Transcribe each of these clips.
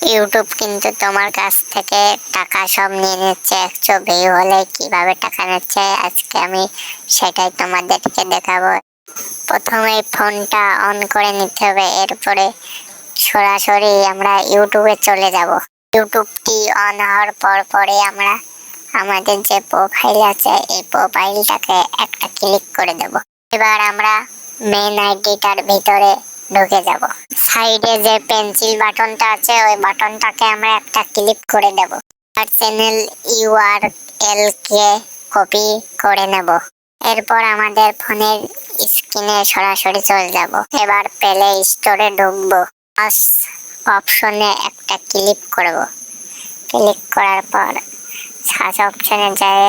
YouTube কিন্তু তোমার কাছ থেকে টাকা সব নিয়ে নিচ্ছে। একশো ভিউ হলে কীভাবে টাকা নিচ্ছে? আজকে আমি সেটাই তোমাদেরকে দেখাবো। প্রথমে ফোনটা অন করে নিতে হবে। এরপরে সরাসরি আমরা ইউটিউবে চলে যাব। ইউটিউবটি অন হওয়ার পর পরে আমরা আমাদের যে প্রোফাইল আছে, এই প্রোফাইলটাকে একটা ক্লিক করে দেব। এবার আমরা মেন আইডিটার ভিতরে ঢুকে যাব। সাইডে যে পেন্সিল বাটনটা আছে, ওই বাটনটাকে আমরা একটা ক্লিক করে দেব। আর চ্যানেল ইউআরএল কে কপি করে নেব। এরপর আমাদের ফোনের স্ক্রিনে সরাসরি চলে যাব। এবার প্লে স্টোরে ঢুকবো। আস অপশনে একটা ক্লিক করব। ক্লিক করার পর সার্চ অপশনে যায়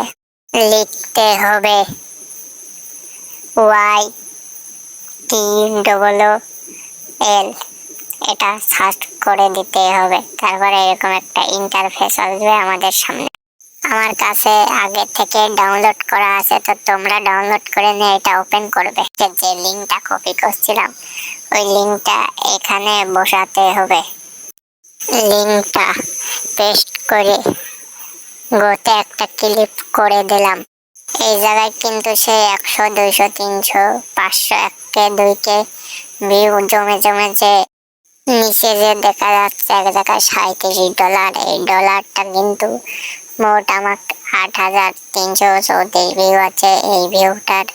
লিখতে হবে ওয়াই টি ডবল এল এটা সার্চ করে দিতে হবে। তারপরে এরকম একটা ইন্টারফেস আসবে আমাদের সামনে। আমার কাছে আগে থেকে ডাউনলোড করা আছে, তো তোমরা ডাউনলোড করে নিয়ে এটা ওপেন করবে। যে লিঙ্কটা কপি করছিলাম, ওই লিঙ্কটা এখানে বসাতে হবে। লিঙ্কটা পেস্ট করে গোতে একটা ক্লিপ করে দিলাম। এই জায়গায় কিন্তু সে একশো, দুইশো, তিনশো, পাঁচশো, এককে, দুইকে ভিউ জমে জমে যে নিচে যে দেখা যাচ্ছে, এক জায়গায় সাঁত্রিশ ডলার এই ডলারটা কিন্তু মোট আমার আট হাজার তিনশো চৌত্রিশ ভিউ আছে। এই ভিউটার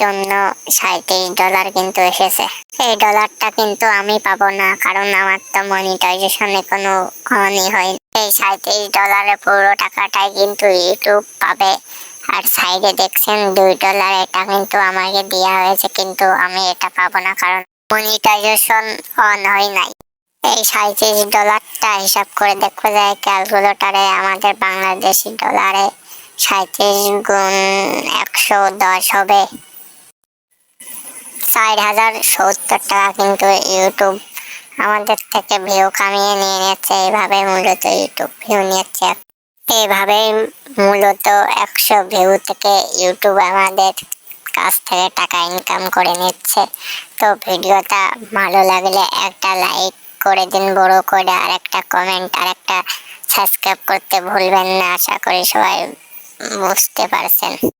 জন্য সাঁত্রিশ ডলার কিন্তু এসেছে। এই ডলারটা কিন্তু আমি পাবো না, কারণ আমার তো মনিটাইজেশনে কোনো অনই হয়নি। এই সাঁত্রিশ ডলারের পুরো টাকাটাই কিন্তু ইউটিউব পাবে। আর সাইডে দেখছেন দুই ডলার এটা কিন্তু আমাকে দেওয়া হয়েছে, কিন্তু আমি এটা পাবো না কারণ মনিটাইজেশন অন হয় নাই। এই সাঁত্রিশ ডলারটা হিসাব করে দেখো যায় ক্যালকুলেটারে আমাদের বাংলাদেশি ডলারে সাঁত্রিশ গুণ একশো দশ হবে। চার হাজার সত্তর টাকা কিন্তু ইউটিউব আমাদের থেকে ভিউ কামিয়ে নিয়ে নিচ্ছে এইভাবে মূলত ইউটিউব ভিউ নিচ্ছে এইভাবে মূলত একশো ভিউ থেকে ইউটিউব আমাদের কাছ থেকে টাকা ইনকাম করে নিচ্ছে। তো ভিডিওটা ভালো লাগলে একটা লাইক করে দিন, বড় করে, আর একটা কমেন্ট আর একটা সাবস্ক্রাইব করতে ভুলবেন না। আশা করি সবাই বুঝতে পারছেন।